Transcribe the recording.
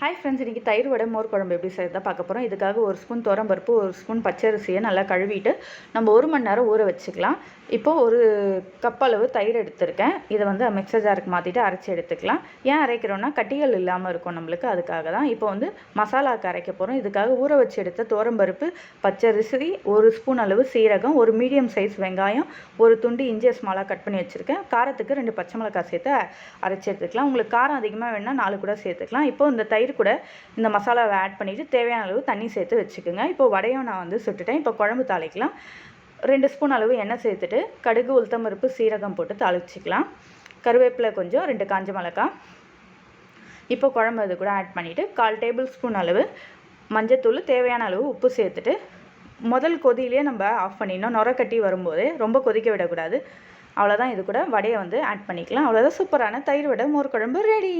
Hi friends இன்றைக்கி தயிர் வடை மோர் குழம்பு எப்படி செய்யறதா பார்க்க போகிறோம் இதுக்காக ஒரு ஸ்பூன் பருப்பு ஒரு ஸ்பூன் பச்சரிசியை நல்லா கழுவிட்டு நம்ம ஒரு மணி நேரம் ஊற வச்சுக்கலாம். இப்போது ஒரு கப் அளவு தயிர் எடுத்திருக்கேன். இதை வந்து மிக்சர் ஜாருக்கு மாற்றிட்டு அரைச்சி எடுத்துக்கலாம். ஏன் அரைக்கிறோன்னா கட்டிகள் இல்லாமல் இருக்கும் நம்மளுக்கு அதுக்காக தான். இப்போ வந்து மசாலாவுக்கு அரைக்க போகிறோம் இதுக்காக ஊற வச்சு எடுத்த துவரம்பருப்பு பச்சரிசி ஒரு ஸ்பூன் அளவு சீரகம் ஒரு மீடியம் சைஸ் வெங்காயம் ஒரு துண்டு இஞ்சி ஸ்மாலாக கட் பண்ணி வச்சுருக்கேன். காரத்துக்கு ரெண்டு பச்சை மிளகாய் சேர்த்து அரைச்சி எடுத்துக்கலாம். உங்களுக்கு காரம் அதிகமாக வேணால் நாலு கூட சேர்த்துக்கலாம். இப்போ இந்த தயிர் கூட இந்த மசாலாவை ஆட் பண்ணிவிட்டு தேவையான அளவு தண்ணி சேர்த்து வச்சுக்கோங்க. இப்போ வடையும் நான் வந்து சுட்டுட்டேன். இப்போ குழம்பு தாளிக்கலாம். ரெண்டு ஸ்பூன் அளவு எண்ணெய் சேர்த்துட்டு கடுகு உளுத்தம்பருப்பு சீரகம் போட்டு தாளிச்சிக்கலாம். கருவேப்பிலை கொஞ்சம் ரெண்டு காஞ்ச மிளகாய். இப்போ குழம்பு அது கூட ஆட் பண்ணிவிட்டு கால் டேபிள் ஸ்பூன் அளவு மஞ்சத்தூள் தேவையான அளவு உப்பு சேர்த்துட்டு முதல் கொதியிலே நம்ம ஆஃப் பண்ணிடணும். நுர கட்டி வரும்போது ரொம்ப கொதிக்க விடக்கூடாது. அவ்வளோதான் இது கூட வடையை வந்து ஆட் பண்ணிக்கலாம். அவ்வளோதான் சூப்பரான தயிர் வடை. மோர் குழம்பு ரெடி